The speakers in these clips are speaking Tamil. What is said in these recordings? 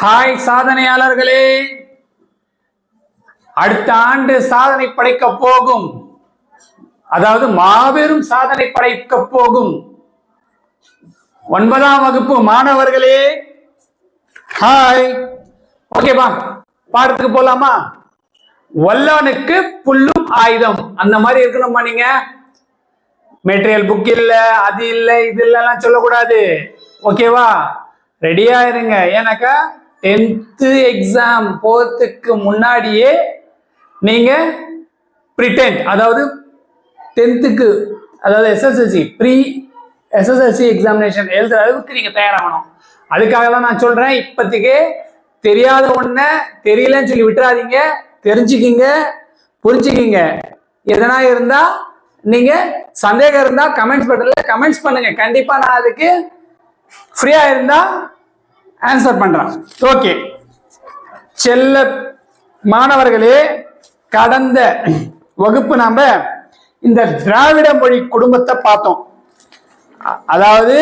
ஹாய் சாதனையாளர்களே. அடுத்த ஆண்டு சாதனை படைக்க போகும். அதாவது மாபெரும் சாதனை படைக்க போகும். ஒன்பதாம் வகுப்பு மாணவர்களே. ஹாய். ஓகேப்பா பாடத்துக்கு போலாமா? வல்லவனுக்கு புல்லும் ஆயுதம். அந்த மாதிரி இருக்கணுமா நீங்க. மெட்டீரியல் புக் இல்ல அது இல்லை இது இல்லைலாம் சொல்லக்கூடாது. ஓகேவா ரெடியா இருங்க. ஏன்னாக்கா டென்த்து எக்ஸாம் போகிறதுக்கு முன்னாடியே நீங்கள் ப்ரிட்டென்ட் அதாவது டென்த்துக்கு அதாவது எஸ்எஸ்எல்சி ப்ரீ எஸ்எஸ்எல்சி எக்ஸாமினேஷன் எழுதுற அளவுக்கு நீங்கள் தயாராகணும். அதுக்காக தான் நான் சொல்கிறேன் இப்போதைக்கு தெரியாத ஒன்றை தெரியலன்னு சொல்லி விட்டுறாதீங்க தெரிஞ்சுக்கிங்க புரிஞ்சுக்கிங்க. எதனா இருந்தால் நீங்கள் சந்தேகம் இருந்தால் கமெண்ட்ஸ் பட்டன்ல கமெண்ட்ஸ் பண்ணுங்கள் கண்டிப்பாக நான் அதுக்கு ஃப்ரீயாக இருந்தால் ஆன்சர் பண்ணுறான் ஓகே செல்ல மாணவர்களே கடந்த வகுப்பு நாம இந்த திராவிட மொழி குடும்பத்தை பார்த்தோம். அதாவது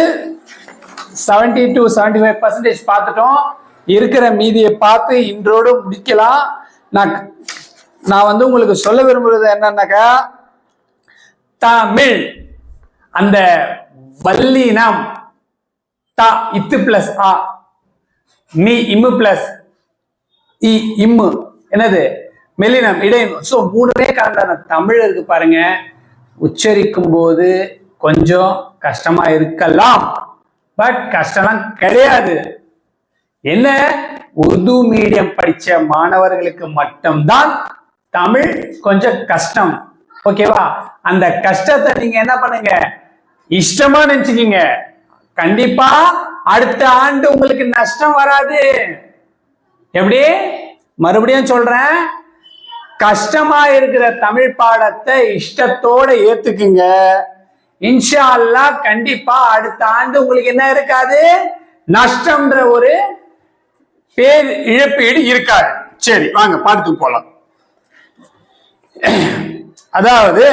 70 டு 75% ஃபைவ் பர்சன்டேஜ் பார்த்துட்டோம். இருக்கிற மீதியை பார்த்து இன்றோடு முடிக்கலாம். நான் நான் வந்து உங்களுக்கு சொல்ல விரும்புறது என்னன்னாக்கா தமிழ். அந்த வல்லினம் த இத்து பிளஸ் ஆ. மீ இம்மு பிளஸ் இ இம்மு. என்னது? மெல்லினம் இடையினம் ஸோ மூணுமே கலந்தான தமிழ் இருக்கு பாருங்க. உச்சரிக்கும் போது கொஞ்சம் கஷ்டமா இருக்கலாம். பட் கஷ்டம்லாம் கிடையாது. என்ன? உருது மீடியம் படிச்ச மாணவர்களுக்கு மட்டும்தான் தமிழ் கொஞ்சம் கஷ்டம். ஓகேவா அந்த கஷ்டத்தை நீங்க என்ன பண்ணுங்க? இஷ்டமா நினைச்சுக்கீங்க. கண்டிப்பா அடுத்த ஆண்டு உங்களுக்கு நஷ்டம் வராது. எப்படி? மறுபடியும் சொல்றேன். கஷ்டமா இருக்கிற தமிழ் பாடத்தை இஷ்டத்தோட ஏத்துக்குங்க. இன்ஷா அல்லா கண்டிப்பா அடுத்த ஆண்டு உங்களுக்கு என்ன இருக்காது? நஷ்டம்ன்ற ஒரு பேர் இழப்பீடு இருக்காது. சரி வாங்க பாடத்துக்கு போலாம். அதாவது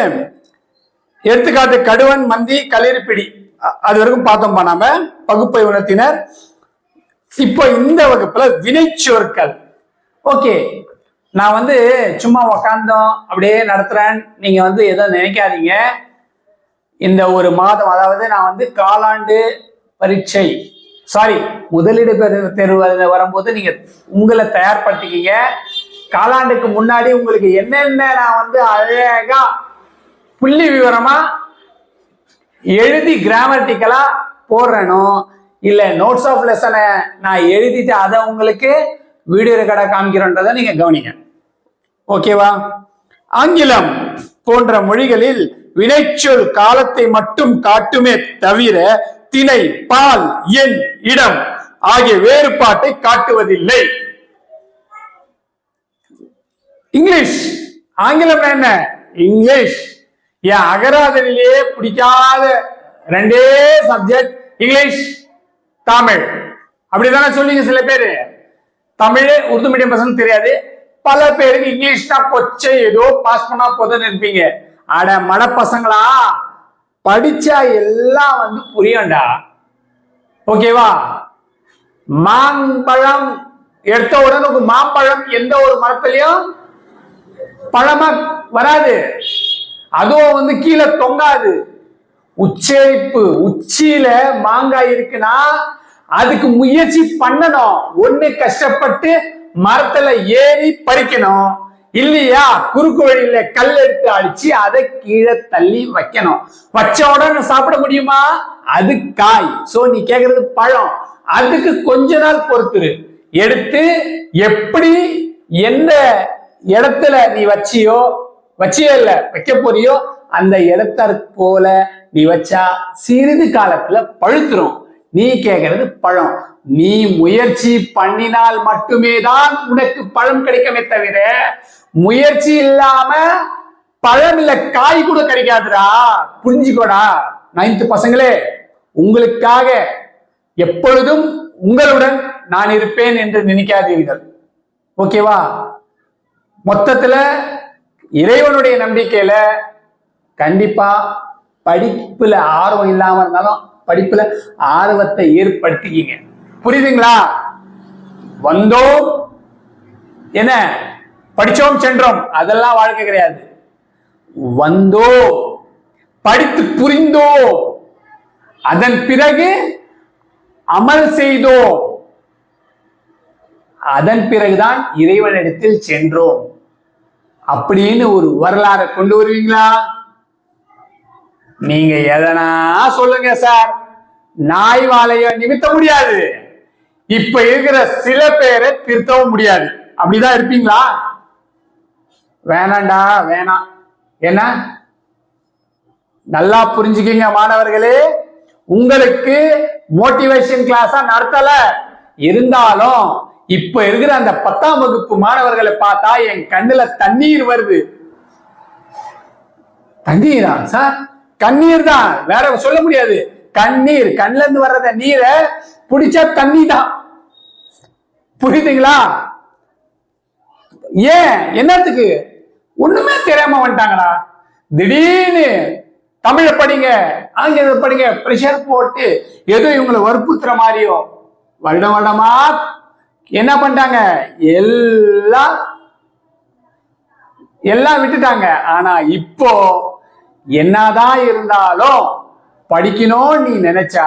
எடுத்துக்காட்டு கடுவன் மந்தி களிர்பிடி அது வரைக்கும் பார்த்தோம்பா நாம. பகுப்பை உணர்த்தினர். இப்போ இந்த வகுப்புல வினைச்சொற்கள் ஓகே. நான் வந்து சும்மா உக்காந்தோம் அப்படியே நடத்துறேன். நீங்க வந்து எதுவும் நினைக்காதீங்க. இந்த ஒரு மாதம் அதாவது நான் வந்து காலாண்டு பரீட்சை. சாரி முதலீடு பெரு- தேர்வு வரும்போது நீங்க உங்களை தயார்படுத்திக்கிங்க. காலாண்டுக்கு முன்னாடி உங்களுக்கு என்னென்ன நான் வந்து அழகா புள்ளி விவரமா எழுதி கிராமட்டிக்கலா போடுறேனோ இல்ல நோட்ஸ் ஆஃப் லெசனை நான் எழுதிட்டு அதை உங்களுக்கு வீடியோ கடை காமிக்கிறோன்றதை நீங்க கவனிங்க. ஓகேவா ஆங்கிலம் போன்ற மொழிகளில் வினைச்சொல் காலத்தை மட்டும் காட்டுமே தவிர திணை பால் எண் இடம் ஆகிய வேறுபாட்டை காட்டுவதில்லை. இங்கிலீஷ் ஆங்கிலம் என்ன? இங்கிலீஷ். என் அகராதனிலேயே பிடிக்காத ரெண்டே சப்ஜெக்ட் இங்கிலீஷ் தமிழ். அப்படிதானே சொல்லிங்க சில பேரு? தமிழ் உருது மீடியம் பசங்க தெரியாது. பல பேருக்கு இங்கிலீஷ்னா கொச்சை ஏதோ பாஸ் பண்ணா போதும்னு இருப்பீங்க. அட மட பசங்களா படிச்சா எல்லாம் வந்து புரியும்டா. ஓகேவா? மாம்பழம் எடுத்த உடனே மாம்பழம் எந்த ஒரு மரத்திலையும் பழமா வராது. அதுவும் வந்து கீழே தொங்காது. உச்சரிப்பு உச்சியில மாங்காய் இருக்குன்னா அதுக்கு முயற்சி பண்ணணும். ஒண்ணு கஷ்டப்பட்டு மரத்துல ஏறி பறிக்கணும். இல்லையா? குறுக்கு வழியில கல் எடுத்து அடிச்சு அதை கீழே தள்ளி வைக்கணும். வச்ச உடனே சாப்பிட முடியுமா? அது காய். சோ நீ கேக்குறது பழம். அதுக்கு கொஞ்ச நாள் பொறுத்துரு. எடுத்து எப்படி எந்த இடத்துல நீ வச்சியோ வச்சியோ இல்ல வைக்க போறியோ அந்த இடத்த போல நீ வச்சா சிறிது காலத்துல பழுத்துரும். நீ கேக்குறது பழம். நீ முயற்சி பண்ணினால் மட்டுமே தான் உனக்கு பழம் கிடைக்கவே தவிர முயற்சி இல்லாம பழம் இல்ல காய் கூட கிடைக்காதுடா. புரிஞ்சுக்கோடா நைன்த் பசங்களே உங்களுக்காக எப்பொழுதும் உங்களுடன் நான் இருப்பேன் என்று நினைக்காதீர்கள். ஓகேவா மொத்தத்துல இறைவனுடைய நம்பிக்கையில கண்டிப்பா படிப்புல ஆர்வம் இல்லாம இருந்தாலும் படிப்புல ஆர்வத்தை ஏற்படுத்திக்கிங்க. புரியுதுங்களா? வந்தோம். என்ன? படிச்சோம் சென்றோம். அதெல்லாம் வாழ்க்கை கிடையாது. வந்தோ படித்து புரிந்தோ அதன் பிறகு அமல் செய்தோ அதன் பிறகுதான் இறைவனிடத்தில் சென்றோம். அப்படின்னு ஒரு வரலாறை கொண்டு வருவீங்களா? நீங்க எதனா சொல்லுங்க சார். நாய் வாழைய நிமித்த முடியாது. இப்ப இருக்கிற சில பேரை திருத்தவும் முடியாது. அப்படிதான் இருப்பீங்களா? வேணாண்டா வேணாம் என்ன? நல்லா புரிஞ்சுக்கிங்க மாணவர்களே. உங்களுக்கு மோட்டிவேஷன் கிளாஸா நடத்தல. இருந்தாலும் இப்ப இருக்கிற அந்த பத்தாம் வகுப்பு மாணவர்களை பார்த்தா என் கண்ணுல தண்ணீர் வருது. தண்ணீரா சார் கண்ணீர் தான் வேற சொல்ல முடியாது. கண்ணீர் கண்ணுல இருந்து வர்றத நீரை பிடிச்சா தண்ணி தான் புரியுதுங்களா? ஏன்? என்னத்துக்கு? ஒண்ணுமே தெரியாம வந்துட்டாங்களா? திடீர்னு தமிழ படிங்க ஆங்கிலத்தை படிங்க ப்ரெஷர் போட்டு ஏதோ இவங்களை வற்புறுத்துற மாதிரியோ வருடம் வருடமா என்ன பண்ணிட்டாங்க? எல்லாம் எல்லாம் விட்டுட்டாங்க. ஆனா இப்போ என்னதான் இருந்தாலும் படிக்கணும் நீ நினைச்சா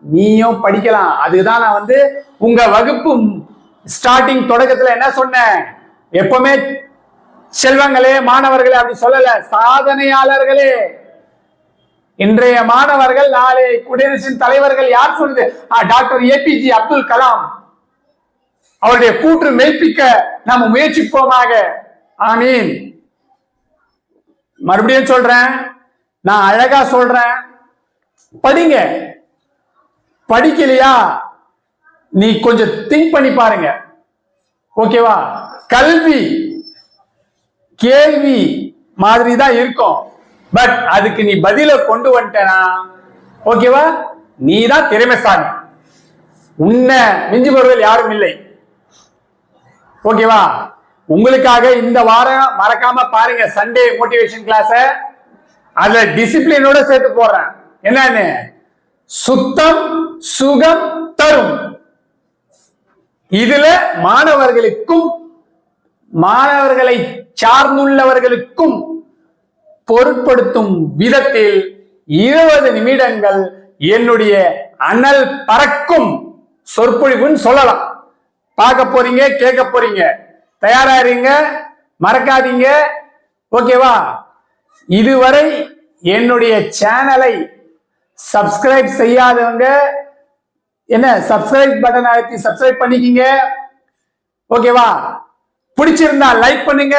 நீயும் படிக்கலாம். அதுதான் நான் வந்து உங்க வகுப்பு ஸ்டார்டிங் தொடக்கத்துல என்ன சொன்னேன்? எப்பவுமே செல்வங்களே மாணவர்களே அப்படி சொல்லல. சாதனையாளர்களே. இன்றைய மாணவர்கள் நாளை குடியரசின் தலைவர்கள் யார் சொல்லுது? ஆ, டாக்டர் ஏபிஜே அப்துல் கலாம். அவருடைய கூற்று மெய்ப்பிக்க நாம் முயற்சிப்போமாக. ஆமீன். மறுபடியும் சொல்றேன். நான் அழகா சொல்றேன். படிங்க. படிக்கலையா? நீ கொஞ்சம் திங்க் பண்ணி பாருங்க. ஓகேவா கல்வி. கேள்வி மாதிரி தான் இருக்கும். பட் அதுக்கு நீ பதில கொண்டு வந்துட்டேனா? ஓகேவா நீ தான் திறமைசாலி. உன்னை மிஞ்சி வருவதில் யாரும் இல்லை. ஓகேவா? உங்களுக்காக இந்த வாரம் மறக்காம பாருங்க சண்டே மோட்டிவேஷன் கிளாஸ அதுல டிசிப்ளினோட சேர்த்து போடுறேன். என்னன்னு? சுத்தம் சுகம் தரும். இதுல மாணவர்களுக்கும் மாணவர்களை சார்ந்துள்ளவர்களுக்கும் பொருட்படுத்தும் விதத்தில் இருபது நிமிடங்கள் என்னுடைய அனல் பறக்கும் சொற்பொழிவுன்னு சொல்லலாம். பார்க்க போறீங்க கேட்க போறீங்க. தயாரா இருங்க மறக்காதீங்க. ஓகேவா? இதுவரை என்னுடைய சேனலை சப்ஸ்கிரைப் செய்யாதவங்க என்ன சப்ஸ்கிரைப் பட்டன் அழுத்தி சப்ஸ்கிரைப் பண்ணிக்கிங்க. ஓகேவா? பிடிச்சிருந்தா லைக் பண்ணுங்க.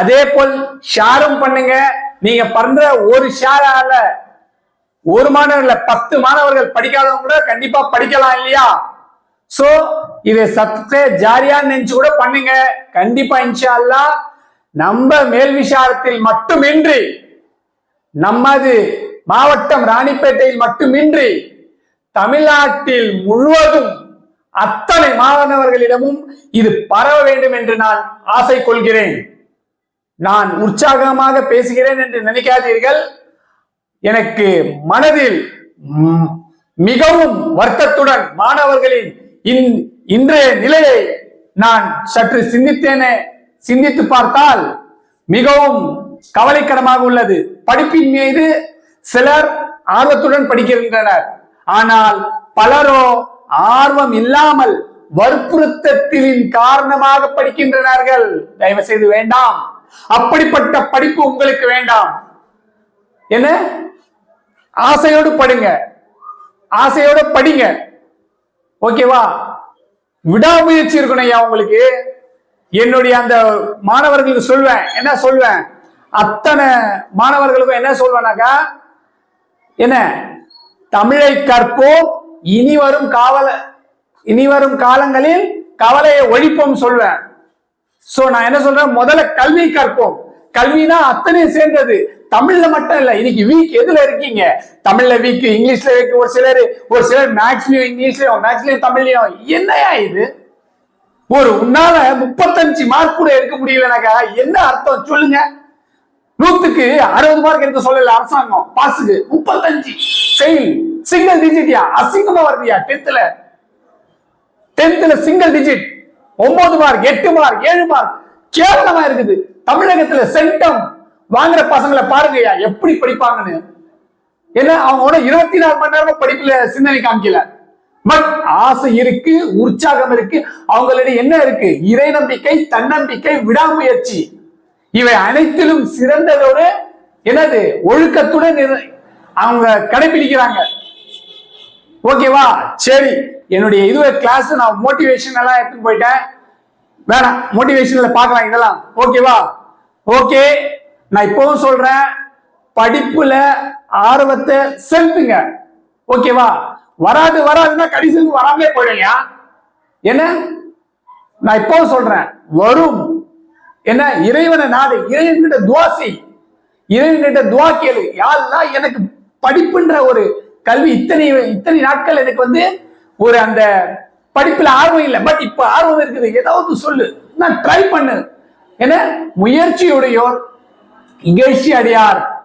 அதே போல் ஷேரும் பண்ணுங்க. நீங்க பண்ற ஒரு ஷேரால ஒரு மாணவர்கள் பத்து மாணவர்கள் படிக்காதவங்க கூட கண்டிப்பா படிக்கலாம் இல்லையா? சோ இதை சத்தே ஜாரியா நினைச்சு கூட பண்ணுங்க. கண்டிப்பா இன்ஷா அல்லாஹ் நம்ம மேல் விசாரத்தில் மட்டுமின்றி நமது மாவட்டம் ராணிப்பேட்டையில் மட்டுமின்றி தமிழ்நாட்டில் முழுவதும் அத்தனை மாணவர்களிடமும் இது பரவ வேண்டும் என்று நான் ஆசை கொள்கிறேன். நான் உற்சாகமாக பேசுகிறேன் என்று நினைக்காதீர்கள். எனக்கு மனதில் மிகவும் வருத்தத்துடன் மாணவர்களின் இன்றைய நிலையை நான் சற்று சிந்தித்தேனே. சிந்தித்து பார்த்தால் மிகவும் கவலைக்கிடமாக உள்ளது. படிப்பின் மீது சிலர் ஆர்வத்துடன் படிக்கின்றனர். ஆனால் பலரோ ஆர்வம் இல்லாமல் வற்புறுத்தத்தின் காரணமாக படிக்கின்றனர்கள். தயவு செய்து வேண்டாம். அப்படிப்பட்ட படிப்பு உங்களுக்கு வேண்டாம். என்ன? ஆசையோடு படுங்க. ஆசையோடு படிங்க. ஓகேவா விடாமுயற்சி இருக்கணும் ஐயா உங்களுக்கு. என்னுடைய அந்த மாணவர்களுக்கு சொல்வேன். என்ன சொல்வேன்? அத்தனை மாணவர்களுக்கும் என்ன சொல்வேனாக்கா? என்ன? தமிழை கற்போம் இனி வரும் காவல இனி வரும் காலங்களில் கவலையை ஒழிப்போம் சொல்வேன். சோ நான் என்ன சொல்றேன்? முதல்ல கல்வி கற்போம். கல்வினா அத்தனையும் சேர்ந்தது. தமிழ்ல மட்டும் இல்ல இன்னைக்கு வீக் எதுல இருக்கீங்க? தமிழ்ல வீக் இங்கிலீஷ்ல வீக் ஒரு சிலர் ஒரு சிலர் மேக்ஸ்லயும் இங்கிலீஷ்லயும் மேக்ஸ்லயும் தமிழ்லயும். என்னையா இது? ஒரு உன்னால முப்பத்தஞ்சு மார்க் கூட எடுக்க முடியலனாக்கா என்ன அர்த்தம்? சொல்லுங்க. நூத்துக்கு அறுபது மார்க் எடுக்க சொல்லல அரசாங்கம். பாஸுக்கு முப்பத்தஞ்சு. ஃபெயில் சிங்கிள் டிஜிட்டியா அசிங்கமா வருதியா? டென்த்ல டென்த்ல சிங்கிள் டிஜிட் ஒன்பது மார்க் எட்டு மார்க் ஏழு மார்க் கேவலமா இருக்குது. தமிழகத்துல சென்டம் வாங்குற பசங்களை பாருங்கய்யா எப்படி படிப்பாங்கன்னு. ஏன்னா அவங்களோட இருபத்தி நாலு மணி நேரமும் படிப்புல சிந்தனை காமிக்கல. பட் ஆசை இருக்கு உற்சாகம் இருக்கு அவங்களிடம் என்ன இருக்கு? இறை நம்பிக்கை தன்னம்பிக்கை விடாமுயற்சி. இவை அனைத்திலும் சிறந்ததோடு என்னது ஒழுக்கத்துடன் அவங்க கடைபிடிக்கிறாங்க. ஓகேவா? சரி. என்னுடைய இதுவே கிளாஸ் நான் மோட்டிவேஷன் எல்லாம் எடுத்துட்டு போயிட்டேன். வேணாம் மோட்டிவேஷன்ல பார்க்கலாம் இதெல்லாம். ஓகேவா? ஓகே. நான் இப்பவும் சொல்றேன் படிப்புல ஆர்வத்தை செலுத்துங்க. ஓகேவா வராது வராதுன்னா கடைசிக்கு வராமலே போயிடுங்க என்ன? நான் இப்பவும் சொல்றேன் வரும். என்ன? இறைவனை நாடு இறைவன்கிட்ட துவாசி இறைவன்கிட்ட துவா கேளு. யாரெல்லாம் எனக்கு படிப்புன்ற ஒரு கல்வி இத்தனை இத்தனை நாட்கள் எனக்கு வந்து ஒரு அந்த படிப்புல ஆர்வம் இல்லை. பட் இப்ப ஆர்வம் இருக்குது. ஏதாவது சொல்லு. நான் ட்ரை பண்ணு. என்ன? முயற்சியுடையோர் இகழ்ச்சி அடையார்.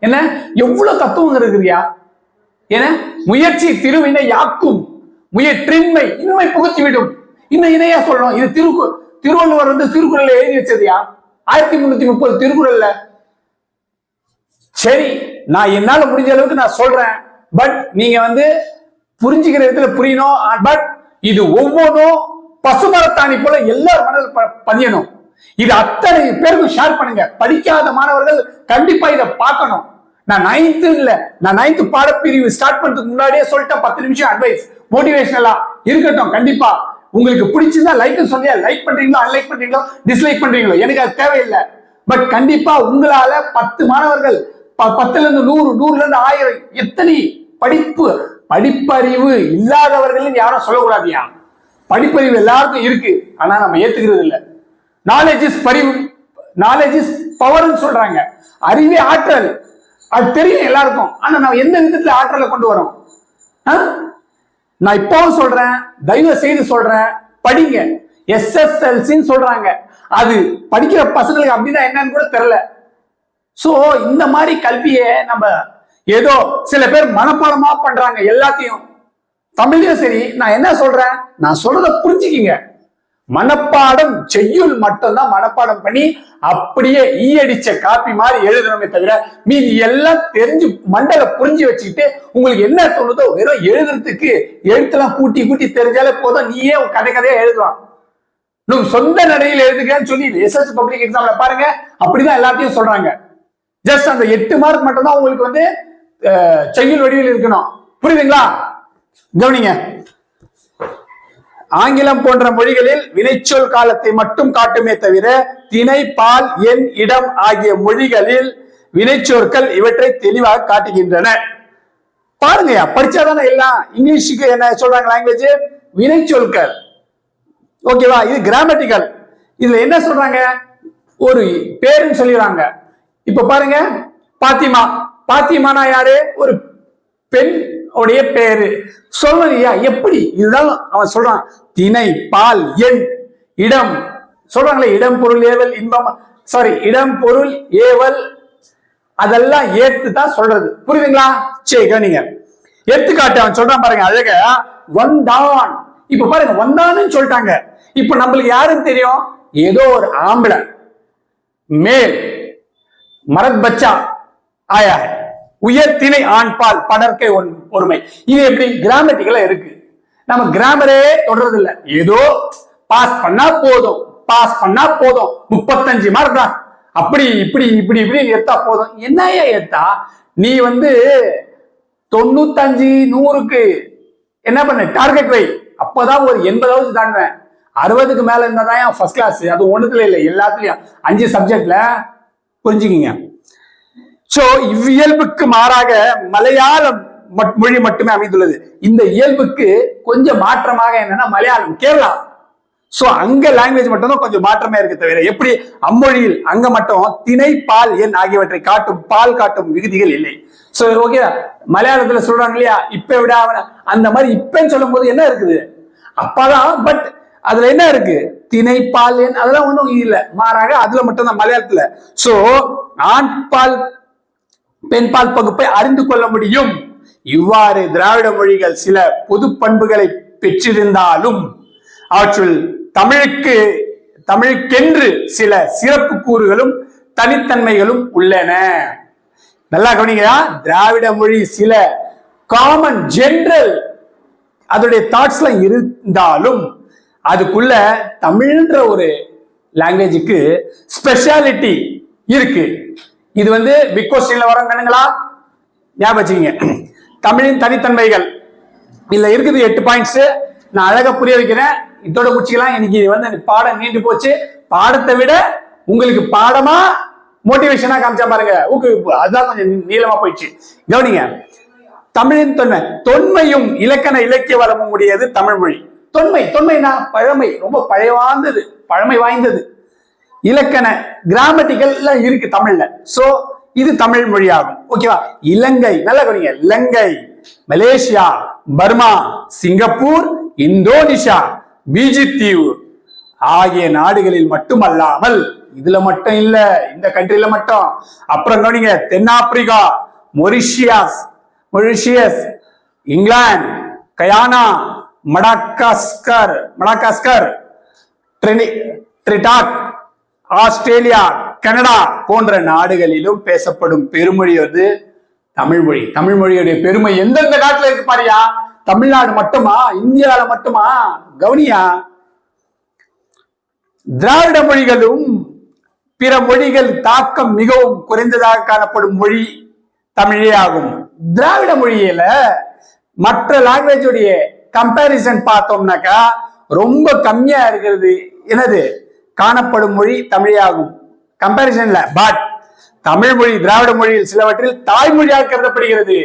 என்ன? எவ்வளவு தத்துவம் இருக்குறியா என்ன? முயற்சி திருவினை யாக்கும். முயற்றின்மை இன்மை புகுத்தி விடும் இன்னும் இணையா சொல்றோம் இது திரு திருவள்ளுவர் வந்து திருக்குறள்ல எழுதி வச்சதுயா ஆயிரத்தி முன்னூத்தி முப்பது திருக்குறள்ல. சரி நான் என்னால முடிஞ்ச அளவுக்கு நான் சொல்றேன். பட் நீங்க வந்து புரிஞ்சுக்கிற விதத்துல புரியணும். பட் இது ஒவ்வொன்றும் பசுமரத்தாணி போல எல்லாரும் மனதில் ப- பதியணும். இது அத்தனை பேருக்கும் ஷேர் பண்ணுங்க. படிக்காத மாணவர்கள் கண்டிப்பா இதை பார்க்கணும். நான் நைன்த்து இல்ல நான் நைன்த்து பாடப்பிரிவு ஸ்டார்ட் பண்றதுக்கு முன்னாடியே சொல்லிட்டேன் பத்து நிமிஷம் அட்வைஸ் மோட்டிவேஷனலா இருக்கட்டும் கண்டிப்பா. உங்களுக்கு பிடிச்சிருந்தா லைக் சொன்னியா லைக் பண்றீங்களோ அன்லைக் பண்றீங்களோ டிஸ்லைக் பண்றீங்களோ எனக்கு அது தேவையில்லை. பட் கண்டிப்பா உங்களால பத்து மாணவர்கள் பத்துல இருந்து நூறு நூறுல இருந்து ஆயிரம் எத்தனை படிப்பு படிப்பறிவு இல்லாதவர்கள் யாரும் சொல்லக்கூடாதியா படிப்பறிவு எல்லாருக்கும் இருக்கு ஆனா நம்ம ஏத்துக்கிறது இல்ல நாலேஜ் இஸ் பரிவு நாலேஜ் இஸ் பவர்னு சொல்றாங்க. அறிவே ஆற்றல். அது தெரியும் எல்லாருக்கும். ஆனா நம்ம எந்த விதத்துல ஆற்றலை கொண்டு வரோம்? ஆ? நான் இப்பவும் சொல்றேன் தயவு செய்து சொல்றேன் படிங்க. எஸ்எஸ்எல்சின்னு சொல்றாங்க. அது படிக்கிற பசங்களுக்கு அப்படின்னா என்னன்னு கூட தெரியல. சோ இந்த மாதிரி கல்வியை நம்ம ஏதோ சில பேர் மனப்பாடமா பண்றாங்க எல்லாத்தையும். தமிழ்லயும் சரி நான் என்ன சொல்றேன்? நான் சொல்றத புரிஞ்சுக்கிங்க. மனப்பாடம் செய்யுள் மட்டும்தான் மனப்பாடம் பண்ணி அப்படியே ஈயடிச்ச காப்பி மாதிரி எழுதணுமே தவிர மீதி எல்லாம் தெரிஞ்சு மண்டல புரிஞ்சு வச்சுக்கிட்டு உங்களுக்கு என்ன தோணுதோ வெறும் எழுதுறதுக்கு எழுத்துலாம் கூட்டி கூட்டி தெரிஞ்சாலே போதும். நீயே உன் கதை கதையா எழுதலாம் நீங்க சொந்த நடையில் எழுதுகிறேன்னு சொல்லி எஸ்எஸ் பப்ளிக் எக்ஸாம்ல பாருங்க. அப்படிதான் எல்லாத்தையும் சொல்றாங்க. ஜஸ்ட் அந்த எட்டு மார்க் மட்டும் தான் உங்களுக்கு வந்து அஹ், செய்யுள் வடிவில் இருக்கணும். புரியுதுங்களா? கவனிங்க. ஆங்கிலம் போன்ற மொழிகளில் வினைச்சொல் காலத்தை மட்டும் காட்டுமே தவிர திணை பால் எண் இடம் ஆகிய மொழிகளில் வினைச்சொற்கள் இவற்றை தெளிவாக காட்டுகின்றன. பாருங்கய்யா படிச்சாதானே எல்லாம் இங்கிலீஷுக்கு என்ன சொல்றாங்க லாங்குவேஜ் வினைச்சொற்கள். ஓகேவா இது கிராமட்டிக்கல் இதுல என்ன சொல்றாங்க? ஒரு பேருன்னு சொல்லிடுறாங்க. இப்ப பாருங்க பாத்திமா. பாத்திமானா யாரு? ஒரு பெண் உடைய பேரு. சொல்றியா எப்படி? இதுதான் அவன் சொல்றான். திணை பால் எண். இடம். சொல்றாங்களே இடம் பொருள் ஏவல் இன்பம். சாரி இடம் பொருள் ஏவல். அதெல்லாம் ஏத்து தான் சொல்றது. புரியுதுங்களா? சரி கவனிங்க. எடுத்துக்காட்டு அவன் சொல்றான் பாருங்க அழக. வந்தான். இப்ப பாருங்க வந்தான்னு சொல்லிட்டாங்க. இப்ப நம்மளுக்கு யாருன்னு தெரியும்? ஏதோ ஒரு ஆம்பளை. மேல். மரத் பச்சா ஆயா. உயர்த்தினை உயர் திணை ஆண் பால் படற்கை ஒன்- ஒருமை. இது எப்படி? கிராமட்டிக்கலா இருக்கு. நம்ம கிராமரே தொடர்றது இல்ல ஏதோ பாஸ் பண்ணா போதும். பாஸ் பண்ணா போதும். முப்பத்தஞ்சு மார்க் தான். அப்படி இப்படி இப்படி இப்படி எடுத்தா போதும். என்னையா எடுத்தா நீ வந்து தொண்ணூத்தஞ்சு நூறுக்கு என்ன பண்ண? டார்கெட் வை. அப்பதான் ஒரு எண்பதாவது தாண்டுவேன். அறுபதுக்கு மேல இருந்தா தான் ஃபர்ஸ்ட் கிளாஸ் அது ஒண்ணுத்துல இல்லை எல்லாத்துலயும். அஞ்சு சப்ஜெக்ட்ல புரிஞ்சுக்கிங்க. சோ இவ்வியல்புக்கு மாறாக மலையாளம் மொழி மட்டுமே அமைந்துள்ளது. இந்த இயல்புக்கு கொஞ்சம் மாற்றமாக என்னன்னா மலையாளம் கேரளா. சோ அங்க லாங்குவேஜ் மட்டும் தான் கொஞ்சம் மாற்றமே இருக்கு தவிர எப்படி? அம்மொழியில் அங்க மட்டும் திணை பால் எண் ஆகியவற்றை காட்டும் பால் காட்டும் விகுதிகள் இல்லை. சோ ஓகே மலையாளத்துல சொல்றாங்க இல்லையா? இப்ப விட அவன. அந்த மாதிரி இப்பன்னு சொல்லும் போது என்ன இருக்குது? அப்பதான் பட் அதுல என்ன இருக்கு? திணை பால் எண் அதெல்லாம் ஒன்றும் இல்லை. மாறாக அதுல மட்டும்தான் மலையாளத்துல. சோ ஆண் பால் பெண்பால் பகுப்பை அறிந்து கொள்ள முடியும். இவ்வாறு திராவிட மொழிகள் சில பொது பண்புகளை பெற்றிருந்தாலும் அவற்றுள் தமிழுக்கு தமிழுக்கென்று சில சிறப்பு கூறுகளும் தனித்தன்மைகளும் உள்ளன. நல்லா கவனிங்களா திராவிட மொழி சில காமன் ஜென்ரல் அதோடைய தாட்ஸ்ல இருந்தாலும் அதுக்குள்ள தமிழ்ன்ற ஒரு லாங்குவேஜுக்கு ஸ்பெஷாலிட்டி இருக்கு. இது வந்து பிக் கொஸ்டின்ல வரும் கண்ணுங்களா? ஞாபகம் வச்சுக்கீங்க. தமிழின் தனித்தன்மைகள். இதுல இருக்குது எட்டு பாயிண்ட்ஸ் நான் அழகா புரிய வைக்கிறேன். இதோட முடிச்சுக்கலாம். இன்னைக்கு வந்து எனக்கு பாடம் நீண்டு போச்சு. பாடத்தை விட உங்களுக்கு பாடமா மோட்டிவேஷனா காமிச்சா பாருங்க. ஊக்குவிப்பு அதுதான் கொஞ்சம் நீளமா போயிடுச்சு. கவனிங்க. தமிழின் தொன்மை. தொன்மையும் இலக்கண இலக்கிய வளமும் உடையது தமிழ் மொழி. தொன்மை தொன்மைனா பழமை. ரொம்ப பழையவாந்தது பழமை வாய்ந்தது. இலக்கண கிராமட்டிக்கல் இருக்கு தமிழ்ல. சோ இது தமிழ் மொழியாகும். ஓகேவா இலங்கை நல்லா கவனிங்க. Ilangai Malaysia Burma Singapore Indonesia Fiji தீவு ஆகிய நாடுகளில் மட்டுமல்லாமல் இதுல மட்டும் இல்ல இந்த கண்ட்ரில மட்டும். அப்புறம் கவனிங்க தென்னாப்பிரிக்கா Mauritius Mauritius England Guyana Madagascar Madagascar Trinidad Australia Canada போன்ற நாடுகளிலும் பேசப்படும் பெருமொழி வந்து தமிழ் மொழி. தமிழ் மொழியுடைய பெருமை எந்தெந்த நாட்டுல இருக்கு பாரியா? தமிழ்நாடு மட்டுமா? இந்தியாவில மட்டுமா? கவனியா? திராவிட மொழிகளும் பிற மொழிகள் தாக்கம் மிகவும் குறைந்ததாக காணப்படும் மொழி தமிழே ஆகும். திராவிட மொழியில மற்ற லாங்குவேஜுடைய கம்பேரிசன் பார்த்தோம்னாக்கா ரொம்ப கம்மியா இருக்கிறது. எனது காணப்படும் மொழி தமிழே ஆகும். கம்பாரிசன்ல பட் தமிழ் மொழி திராவிட மொழியில் சிலவற்றில் தாய்மொழியாக கருதப்படுகிறது.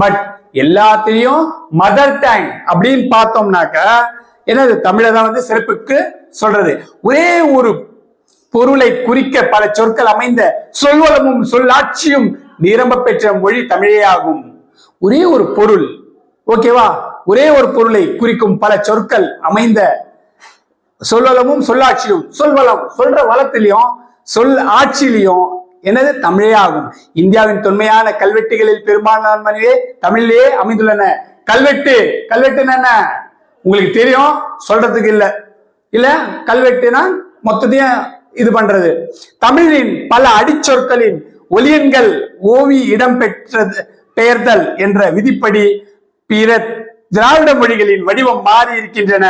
பட் எல்லாத்தையும் மதர் டங் அப்படின்னு பார்த்தோம்னாக்க என்னது? தமிழை தான் வந்து சிறப்புக்கு சொல்றது. ஒரே ஒரு பொருளை குறிக்க பல சொற்கள் அமைந்த சொல்வளமும் சொல்லாட்சியும் நிரம்ப பெற்ற மொழி தமிழே ஆகும். ஒரே ஒரு பொருள் ஓகேவா ஒரே ஒரு பொருளை குறிக்கும் பல சொற்கள் அமைந்த சொல்வளமும் சொல்லாட்சியும் சொல்வளம் சொல்ற வளத்திலையும் சொல் ஆட்சியிலையும் எனது தமிழே ஆகும் இந்தியாவின் தொன்மையான கல்வெட்டுகளில் பெரும்பாலானவே தமிழிலேயே அமைந்துள்ளன. கல்வெட்டு கல்வெட்டுன்னு என்ன உங்களுக்கு தெரியும் சொல்றதுக்கு இல்லை. இல்ல கல்வெட்டுனா மொத்தத்தையும் இது பண்றது. தமிழின் பல அடிச்சொற்களின் ஒலியன்கள் ஓவி இடம் பெற்றது பெயர்தல் என்ற விதிப்படி பிற திராவிட மொழிகளின் வடிவம் மாறி இருக்கின்றன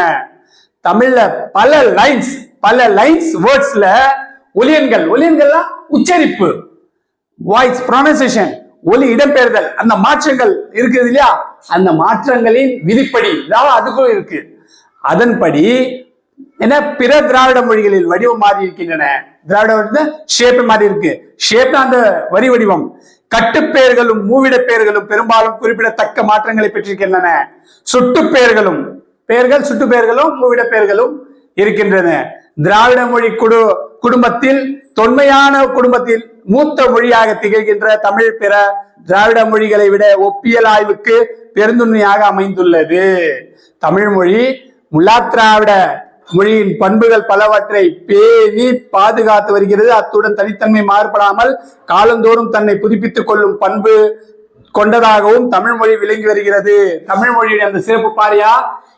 தமிழ்ல பல லைன்ஸ் பல லைன்ஸ் வேர்ட்ஸ்ல ஒலியன்கள். ஒலியன்கள்னா உச்சரிப்பு. வாய்ஸ் ப்ரொனன்சியேஷன் ஒலி இடம்பெயர்தல். அந்த மாற்றங்கள் இருக்குது இல்லையா? அந்த மாற்றங்களின் விதிப்படி. அதாவது அதுக்கும் இருக்கு. அதன்படி என்ன? பிற திராவிட மொழிகளில் வடிவம் மாறி இருக்கின்றன. திராவிட வந்து ஷேப் மாறி இருக்கு. ஷேப் அந்த வரி வடிவம். கட்டுப்பெயர்களும் மூவிட பெயர்களும் பெரும்பாலும் குறிப்பிடத்தக்க மாற்றங்களை பெற்றிருக்கின்றன. சுட்டு பெயர்களும் பெயர்கள் சுட்டு பெயர்களும் மூவிட பெயர்களும் இருக்கின்றன. திராவிட மொழி குடு குடும்பத்தில் தொன்மையான குடும்பத்தில் மூத்த மொழியாக திகழ்கின்ற தமிழ் பிற திராவிட மொழிகளை விட ஒப்பியல் ஆய்வுக்கு பெருந்துண்மையாக அமைந்துள்ளது. தமிழ் மொழி முல்லா திராவிட மொழியின் பண்புகள் பலவற்றை பேணி பாதுகாத்து வருகிறது. அத்துடன் தனித்தன்மை மாறுபடாமல் காலந்தோறும் தன்னை புதுப்பித்துக் கொள்ளும் பண்பு கொண்டதாகவும் தமிழ் மொழி விளங்கி வருகிறது. தமிழ் மொழியுடைய அந்த சிறப்பு பாரியா?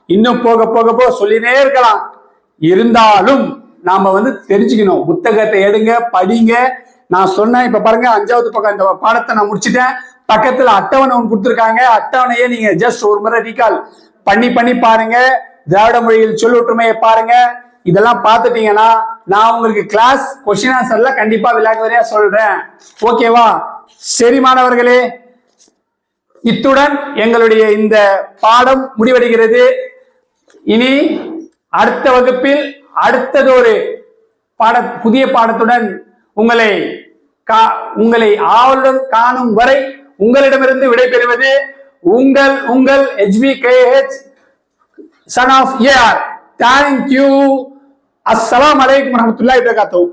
இன்னும் போக போக போக சொல்லினே இருக்கலாம். இருந்தாலும் நாம வந்து தெரிஞ்சுக்கணும். புத்தகத்தை எடுங்க படிங்க. நான் சொன்னேன் இப்ப பாருங்க அஞ்சாவது பக்கம் இந்த பாடத்தை நான் முடிச்சிட்டேன். பக்கத்துல அட்டவணை ஒன்று கொடுத்துருக்காங்க. அட்டவணையை நீங்க ஜஸ்ட் ஒரு முறை ரீகால் பண்ணி பண்ணி பாருங்க. திராவிட மொழியில் சொல்லொற்றுமையை பாருங்க. இதெல்லாம் பார்த்துட்டீங்கன்னா நான் உங்களுக்கு கிளாஸ் கொஸ்டின் ஆன்சர்ல கண்டிப்பா விளையாட்டுவரையா சொல்றேன். ஓகேவா சரி மாணவர்களே இத்துடன் எங்களுடைய இந்த பாடம் முடிவடைகிறது. இனி அடுத்த வகுப்பில் அடுத்தது ஒரு பாட புதிய பாடத்துடன் உங்களை கா- உங்களை ஆவலுடன் காணும் வரை உங்களிடமிருந்து விடைபெறுவது உங்கள் உங்கள் HP KH son of AR thank you you வலைக்கம் அலைக்கும் வரஹ்மத்துல்லாஹி காத்தோம்